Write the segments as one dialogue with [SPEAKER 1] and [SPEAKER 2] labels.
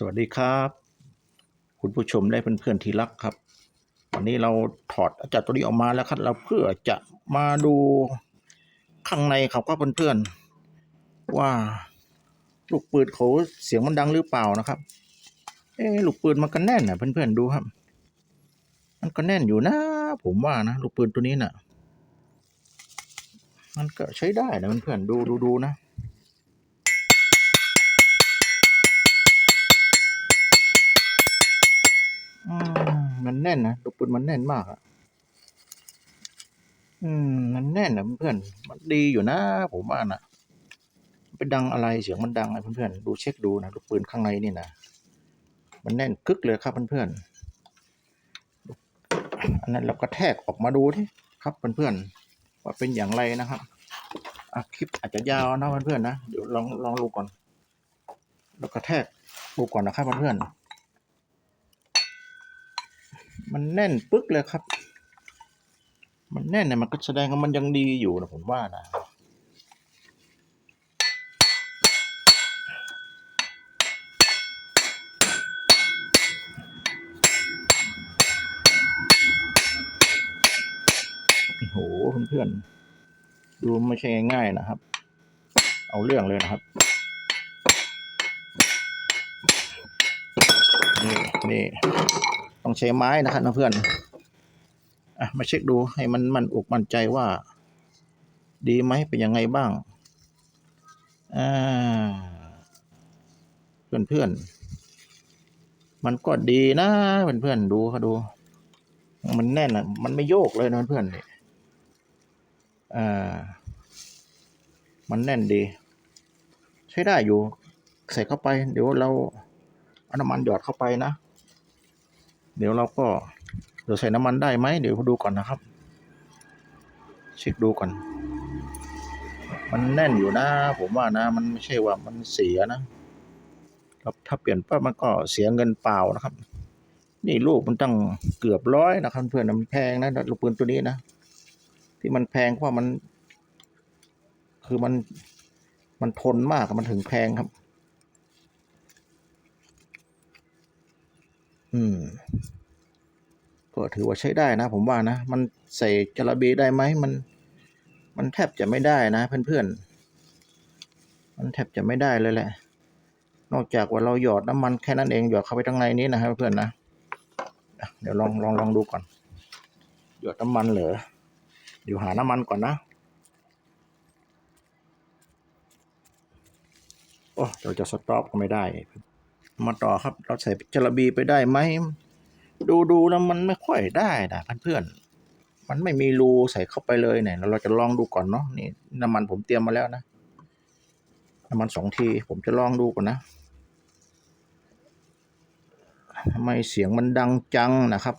[SPEAKER 1] สวัสดีครับ คุณผู้ชมและเพื่อนๆที่รักครับ วันนี้เราถอดอาจารย์ตัวนี้ออกมาแล้วครับ เราเพื่อจะมาดูข้างในครับครับเพื่อนๆว่าลูกปืนเขาเสียงมันดังหรือเปล่านะครับ เอ๊ลูกปืนมันก็แน่นนะเพื่อนๆดูครับ มันก็แน่นอยู่นะ ผมว่านะลูกปืนตัวนี้น่ะ มันก็ใช้ได้นะเพื่อนๆดูดูดูนะ มันแน่นนะลูกปืนมันแน่นมากอะอืม มันแน่นนะเพื่อนมันดีอยู่นะผมว่านะเป็นดังอะไรเสียงมันดังนะเพื่อนๆดูเช็คดูนะลูกปืนข้างในนี่นะมันแน่นกึกเลยครับเพื่อนๆอันนั้นเราก็แทกออกมาดูที่ครับเพื่อนๆว่าเป็นอย่างไรนะครับอคลิปอาจจะยาวนะเพื่อนๆนะเดี๋ยวลองลองดูก่อนเราก็แทกดูก่อนนะครับเพื่อนๆ มันแน่นปึ๊กเลยครับ มันแน่นเนี่ยมันก็แสดงว่ามันยังดีอยู่นะผมว่านะโอ้โหเพื่อนๆดูไม่ใช่ง่ายๆนะครับ เอาเรื่องเลยนะครับนี่นี่ ต้องใช้ไม้นะครับนะเพื่อนอะมาเช็คดูให้มันมันอกมั่นใจว่า ดีไหมเป็นยังไงบ้างอ่าเพื่อนเพื่อนมันก็ดีนะเพื่อนเพื่อนดูเขาดู มันแน่นอะมันไม่โยกเลยนะเพื่อนๆนี่ยอ่ามันแน่นดี ใช้ได้อยู่ ใส่เข้าไป เดี๋ยวเราเอาน้ำมันหยอดเข้าไปนะ เดี๋ยวเราก็เดี๋ยวใส่น้ำมันได้ไหมเดี๋ยวดูก่อนนะครับ เช็คดูก่อน มันแน่นอยู่นะ ผมว่านะ มันไม่ใช่ว่ามันเสียนะครับถ้าเปลี่ยนปั๊บมันก็เสียเงินเปล่านะครับ นี่ลูกมันตั้งเกือบร้อยนะครับ เพื่อนมันแพงนะลูกปืนตัวนี้นะที่มันแพงเพราะมัน คือมันมันทนมากมันถึงแพงครับ อืม ก็ถือว่าใช้ได้นะ ผมว่านะ มันใส่จระบีได้ไหมมัน มันแทบจะไม่ได้นะ เพื่อนๆ มันแทบจะไม่ได้เลยแหละ นอกจากว่าเราหยอดน้ำมันแค่นั้นเองหยอดเข้าไปข้างในนี้นะครับเพื่อนนะอะเดี๋ยวลองลองลองดูก่อน หยอดน้ำมันเหรอเดี๋ยวหาน้ำมันก่อนนะโอ้เราจะสต็อปก็ไม่ได้ มาต่อครับ เราใส่จระบีไปได้ไหม ดูดูแล้วมันไม่ค่อยได้นะเพื่อนๆ มันไม่มีรูใส่เข้าไปเลยเนี่ยเราจะลองดูก่อนเนาะนี่น้ำมันผมเตรียมมาแล้วนะ น้ำมันสองทีผมจะลองดูก่อนนะทำไมเสียงมันดังจังนะครับ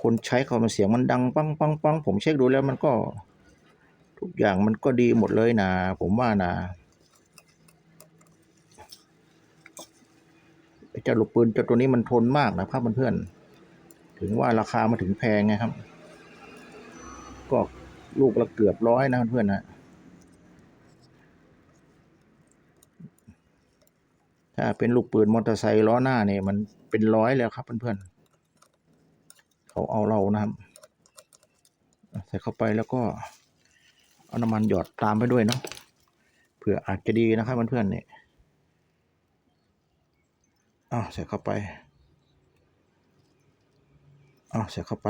[SPEAKER 1] คนใช้เขามันเสียงมันดังปังปังปังผมเช็คดูแล้วมันก็ ทุกอย่างมันก็ดีหมดเลยนะ ผมว่านะ ไอ้ เจ้าลูกปืนเจ้าตัวนี้มันทนมากนะครับเพื่อนๆถึงว่าราคามาถึงแพงไงครับ ก็ลูกละเกือบร้อยนะเพื่อนๆนะถ้าเป็นลูกปืนมอเตอร์ไซค์ล้อหน้าเนี่ยมันเป็นร้อยแล้วครับเพื่อนๆเขาเอาเรานะครับ ใส่เข้าไปแล้วก็เอาน้ำมันหยอดตามไปด้วยเนาะเผื่ออาจจะดีนะครับเพื่อนๆเนี่ย อ้าวใส่เข้าไปอ้าวใส่เข้าไป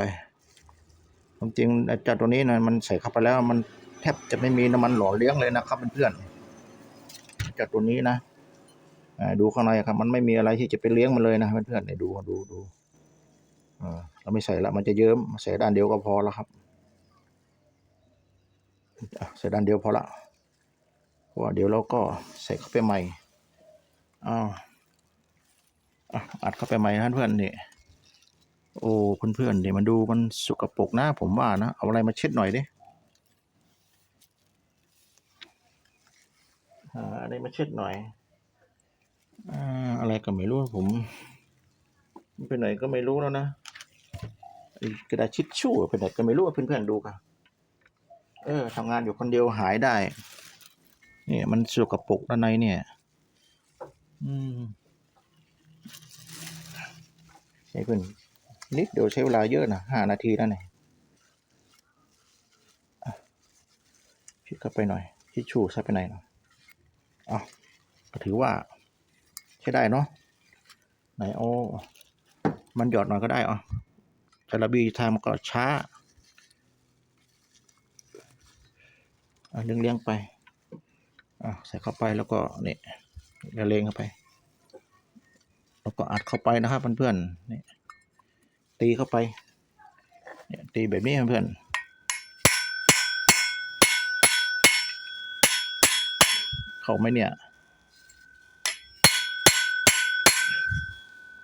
[SPEAKER 1] ความจริงจารย์ตัวนี้นะมันใส่เข้าไปแล้ว มันแทบจะไม่มีน้ำมันหล่อเลี้ยงเลยนะครับเพื่อนๆจารย์ตัวนี้นะดูข้างในครับ มันไม่มีอะไรที่จะไปเลี้ยงมันเลยนะเพื่อนๆเนี่ยดูดูดูเออเราไม่ใส่ละมันจะเยิ้มใส่ด้านเดียวก็พอแล้วครับอะใส่ด้านเดียวพอละเพราะเดี๋ยวเราก็ใส่เข้าไปใหม่อ้าว อัดเข้าไปใหม่นะเพื่อนนี่โอ้เพื่อนๆเดี๋ยวมาดูมันสกปรกนะผมว่านะ เอาอะไรมาเช็ดหน่อยดิหาอะไรมาเช็ดหน่อยอ่าอะไรก็ไม่รู้ผมมันไปไหนก็ไม่รู้แล้วนะอ้กระดาษชิดชู่ไปไหนก็ไม่รู้เพื่อนๆดูกันเออทำงานอยู่คนเดียวหายได้ เนี่ยมันสกปรกด้านในเนี่ย อืม ใช้เพื่อนนิดเดียวใช้เวลาเยอะนะห้านาทีแล้วเนี่ยชิดเข้าไปหน่อยชิดชูใส่ไปไหนหน่อยเอาก็ถือว่า ใช้ได้เนาะไหนโอ้มันหยอดหน่อยก็ได้อะจาระบีทำก็ช้าอะเลี้ยงเลี้ยงไปอะใส่เข้าไปแล้วก็นี่ละเลงเข้าไป แล้วก็อัดเข้าไปนะครับเพื่อนๆนี่ตีเข้าไปเนี่ยตีแบบนี้เพื่อนๆเข้าไหมเนี่ย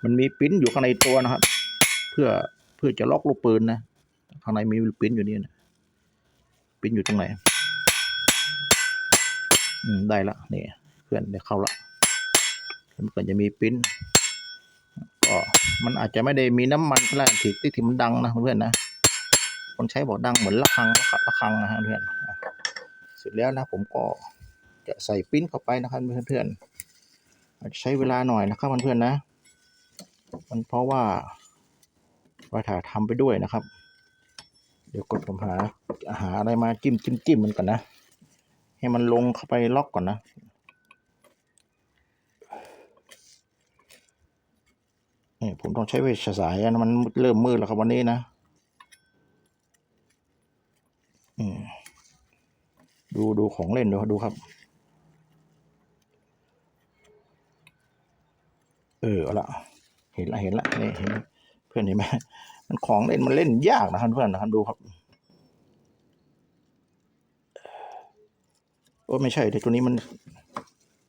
[SPEAKER 1] มันมีปิ้นอยู่ข้างในตัวนะครับ เพื่อเพื่อจะล็อกลูกปืนนะข้างในมีปิ้นอยู่นี่นะปิ้นอยู่ตรงไหนอืมได้ละนี่เพื่อนเดี๋ยวเข้าละมันก็จะมีปิ้น ก็มันอาจจะไม่ได้มีน้ำมันก็ได้ที่ที่ที่มันดังนะเพื่อนนะคนใช้บอกดังเหมือนระฆังระฆังนะฮะเพื่อนเสร็จแล้วนะผมก็จะใส่ปิ้นเข้าไปนะครับเพื่อนๆอาจจะใช้เวลาหน่อยนะครับเพื่อนๆนะ มันเพราะว่าว่าถ่ายทำไปด้วยนะครับ เดี๋ยวกดผมหาหาอะไรมาจิ้มจิ้มจิ้มมันก่อนนะ ให้มันลงเข้าไปล็อกก่อนนะ ผมต้องใช้เวชสายนะมันเริ่มมืดแล้วครับวันนี้นะดูดูของเล่นดูดูครับ เออละเห็นละเห็นละนี่เห็นเพื่อนเห็นไหมมันของเล่นมันเล่นยากนะครับเพื่อนนะครับดูครับโอ้ไม่ใช่แต่ตัวนี้มัน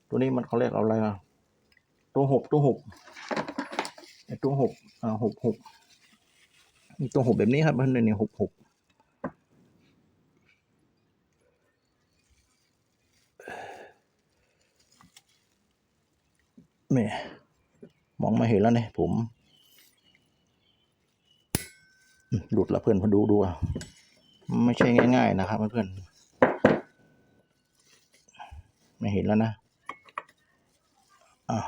[SPEAKER 1] ตัวนี้มันเขาเรียกเอาอะไรนะตัวหกตัวหก ตัวหกอ่าหกหกมีตัวหกแบบนี้ครับเพื่อนนี่หกหกแม่มองไมาเห็นแล้วเนี่ยผม หลุดละเพื่อนพอดูดูอะไม่ใช่ง่าย ๆ นะครับเพื่อนไม่เห็นแล้วนะอะ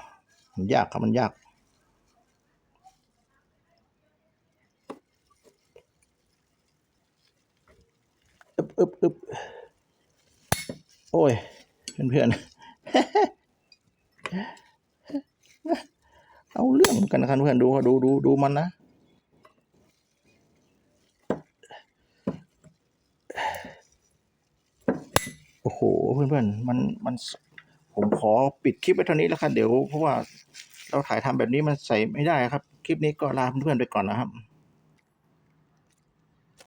[SPEAKER 1] มันยากครับมันยาก อึบอึบโอ้ยเพื่อนเพื่อนๆ เอาเรื่องกันนะครับเพื่อนดูดูดูดูมันนะ โอ้โหเพื่อนเพื่อนๆ มันมันผมขอปิดคลิปไว้เท่านี้แล้วครับเดี๋ยวเพราะว่าเราถ่ายทำแบบนี้มันใส่ไม่ได้ครับ คลิปนี้ก็ลาเพื่อนๆไปก่อนนะครับ